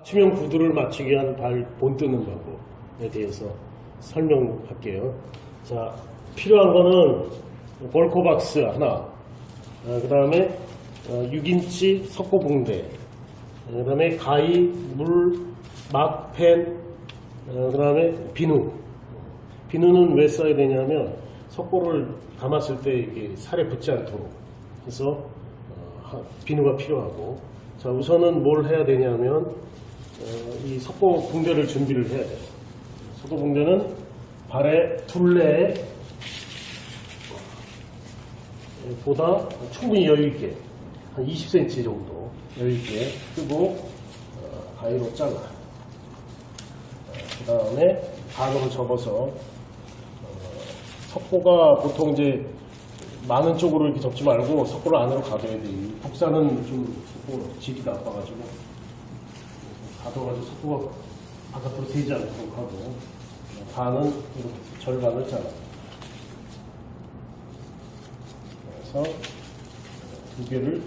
맞춤형 구두를 맞추기 위한 발 본 뜨는 방법에 대해서 설명할게요. 자, 필요한 거는 볼코박스 하나, 그 다음에 6인치 석고 붕대, 그 다음에 가위, 물, 막펜, 그 다음에 비누. 비누는 왜 써야 되냐면 석고를 감았을 때 이게 살에 붙지 않도록 그래서 어, 하- 비누가 필요하고 자 우선은 뭘 해야 되냐면 어, 이 석고 붕대를 준비를 해야 돼요. 석고 붕대는 발에 둘레에 보다 충분히 여유 있게 한 20cm 정도 여유 있게 뜨고 어, 가위로 잘라. 그 다음에 반으로 접어서 어, 석고가 보통 이제 많은 쪽으로 이렇게 접지 말고 석고를 안으로 가둬야 돼. 이 국산은 좀 석고 질이 나빠가지고 가둬가지고 석고가 바깥으로 새지 않도록 하고 반은 이렇게 절반을 잘라. 그래서 두 개를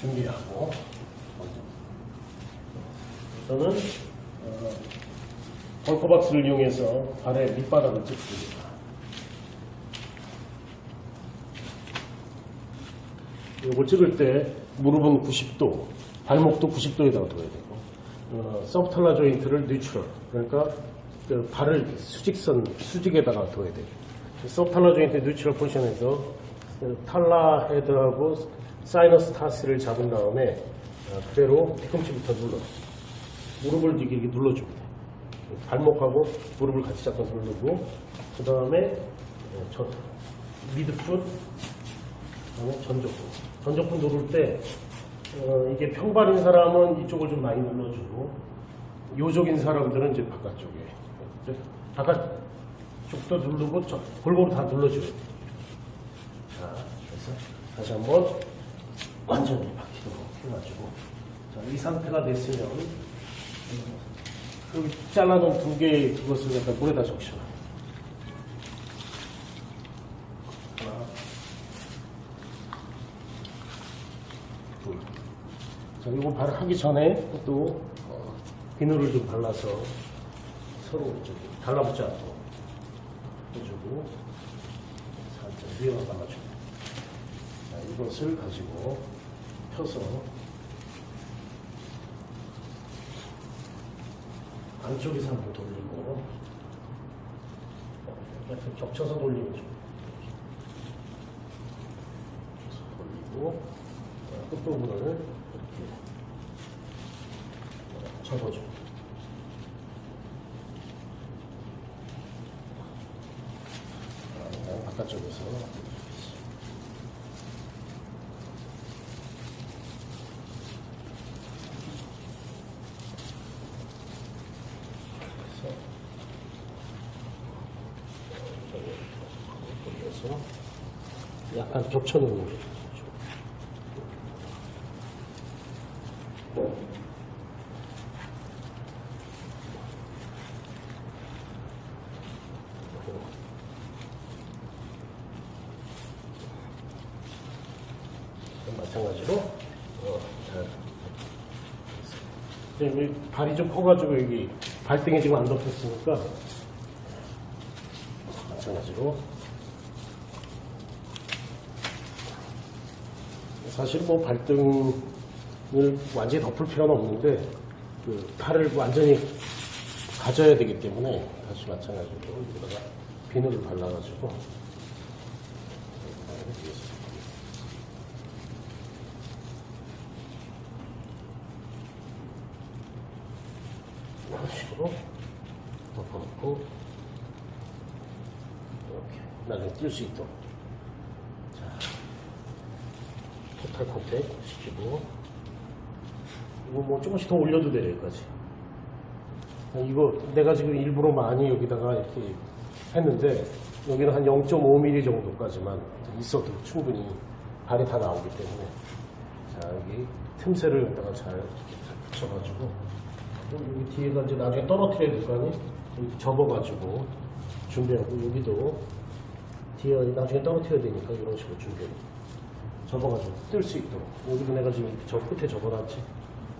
준비하고 저는 어, 벌코박스를 이용해서 발의 밑바닥을 찍습니다. 이걸 찍을 때 무릎은 90도, 발목도 90도에다가 둬야 되고, 어, 서브탈라 조인트를 뉴트럴, 그러니까 그 발을 수직선, 수직에다가 둬야 돼요. 서브탈라 조인트 뉴트럴 포지션에서 그 탈라 헤드하고 사이너스 타스를 잡은 다음에 어, 그대로 뒤꿈치부터 눌러. 무릎을 이렇게 눌러줍니다. 발목하고 무릎을 같이 잡고 누르고 그 다음에 저 미드풋 그다음에 전족부 전족부 누를 때 어, 이게 평발인 사람은 이쪽을 좀 많이 눌러주고 요족인 사람들은 이제 바깥쪽에 바깥쪽도 누르고 저, 골고루 다 눌러줘야 돼요. 자, 그래서 다시 한번 완전히 바퀴도록 해가지고 자, 이 상태가 됐으면 여기 잘라놓은 두 개의 그것을 약간 물에다 적셔. 하나, 둘. 자, 이거 바로 하기 전에 또 어, 비누를 좀 발라서 서로 달라붙지 않도록 해주고 살짝 위에만 발라주고 자, 이것을 가지고 펴서 안쪽에서 한번 돌리고 약간 겹쳐서 돌리면 좀 돌리고 자, 끝부분을 접어줘. 자, 바깥쪽에서 약간 겹쳐놓는 거죠. 마찬가지로 어, 잘 발이 좀 커가지고 여기 발등에 지금 안 덮였으니까 마찬가지로. 사실 뭐 발등을 완전히 덮을 필요는 없는데 그 팔을 완전히 가져야 되기 때문에 다시 마찬가지로 여기다가 비누를 발라가지고 이렇게 해서 이런 식으로 덮어놓고 이렇게 나중에 뜰 수 있도록. 자 토탈 컨택 시키고. 이거 뭐 조금씩 더 올려도 돼요 여기까지. 아, 이거 내가 지금 일부러 많이 여기다가 이렇게 했는데 여기는 한 0.5mm 정도까지만 있어도 충분히 발이 다 나오기 때문에 자 여기 틈새를 여기다가 잘 붙여가지고 여기 뒤에가 이제 나중에 떨어뜨려야 될 거 아니에요? 이렇게 접어가지고 준비하고 여기도 뒤에 나중에 떨어뜨려야 되니까 이런 식으로 준비하고 접어가지고 뜰 수 있도록. 여기도 내가 지금 저 끝에 접어놨지?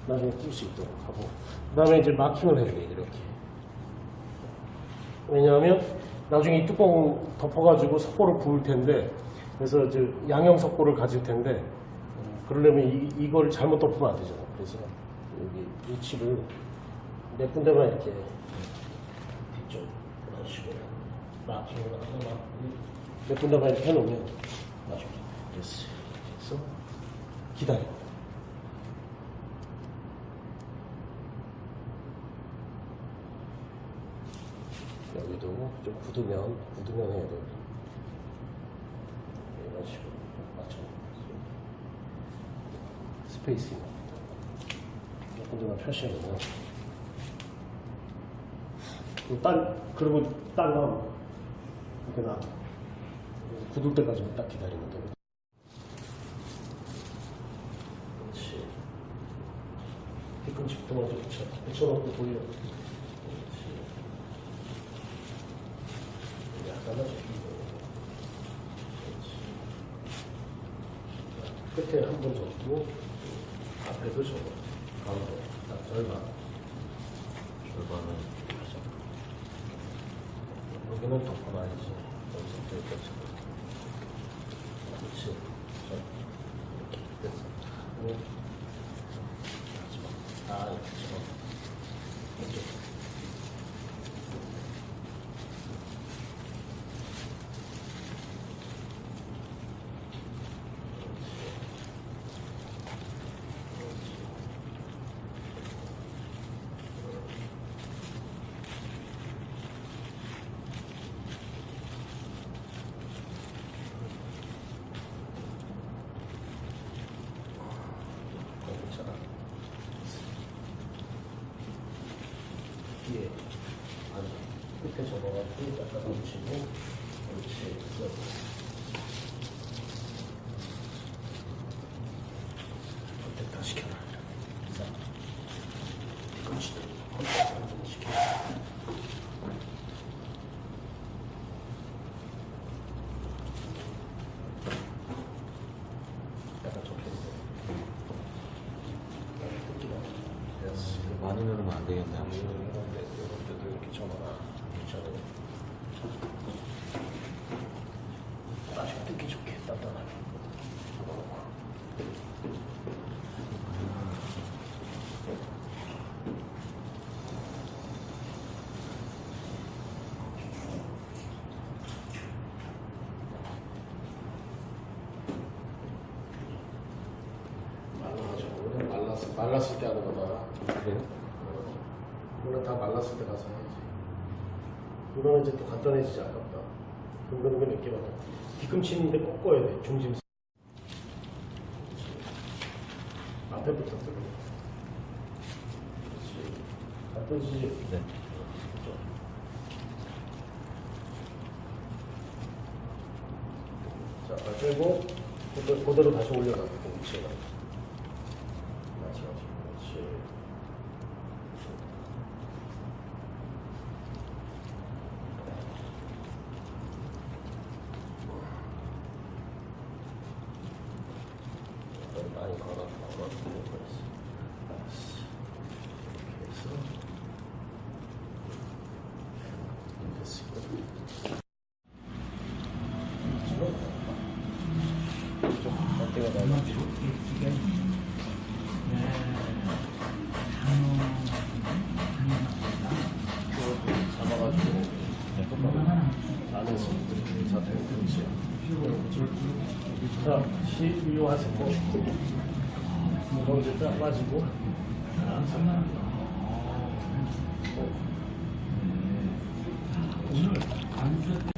나중에 뜰 수 있도록 하고. 그 다음에 이제 마킹을 해야 돼 이렇게. 왜냐하면 나중에 이 뚜껑 덮어가지고 석고를 부을 텐데 그래서 이제 양형 석고를 가질 텐데 어, 그러려면 이, 이걸 잘못 덮으면 안 되잖아. 그래서 여기 위치를 몇 군데만 이렇게 뒤쪽 이런 식으로 마킹을 하나 몇 군데만 이렇게 해놓으면 나중에 됐어 그래서 기다려. 여기도 좀 굳으면 굳으면 해야 돼 이런 식으로 맞춰 몇 군데만 펼쳐놓으면 딴 그리고 딴 나오면 이렇게 나 굳을 때까지만 딱 기다리면 돼 그렇지. 뒤꿈치부터 먼저 붙여 붙여놓고 돌려. 그렇지. 약간만 접히고 그렇지. 끝에 한 번 접고 앞에도 접어. 가운데. 딱 절반. 절반은 덮어놔야지. 여기서 여기까지 그렇지 자, 이렇게 됐어 그리고 마지막 아 이렇게 집어 이렇게 어, 괜찮아 뒤에. 아니 끝에 접어가지고 약간 붙이고 그렇지 그래서 됐다 시켜라 자, 그렇지 완전 시켜 약간 접혔는데 뜯기가 됐어 많이 누르면 안 되겠네. 이런데 이런데도 이렇게 접어라 괜찮아요 나중에 뜯기 좋게 단단하게 말라가지고 오늘 말랐을, 말랐을 때 하는 거다 그래요? 이거는 다 말랐을 때 가서 해야지. 이거는 이제 또 간단해지지 아깝다. 그몇 개만 더. 뒤꿈치 있는데 꺾어야 돼. 중심. 앞에부터 들어. 그렇지. 안 떠지지? 네. 그죠? 자, 발 빼고 그대로, 그대로 다시 올려놔. 그렇지 맞지. 그렇지. 좀 많이 걸어, 걸어, 그랬어. 알았어. 이렇게 해서. 됐어. 지금, 이렇게 잡히는 그렇지. 자. 이거 빠지고. 오늘 안.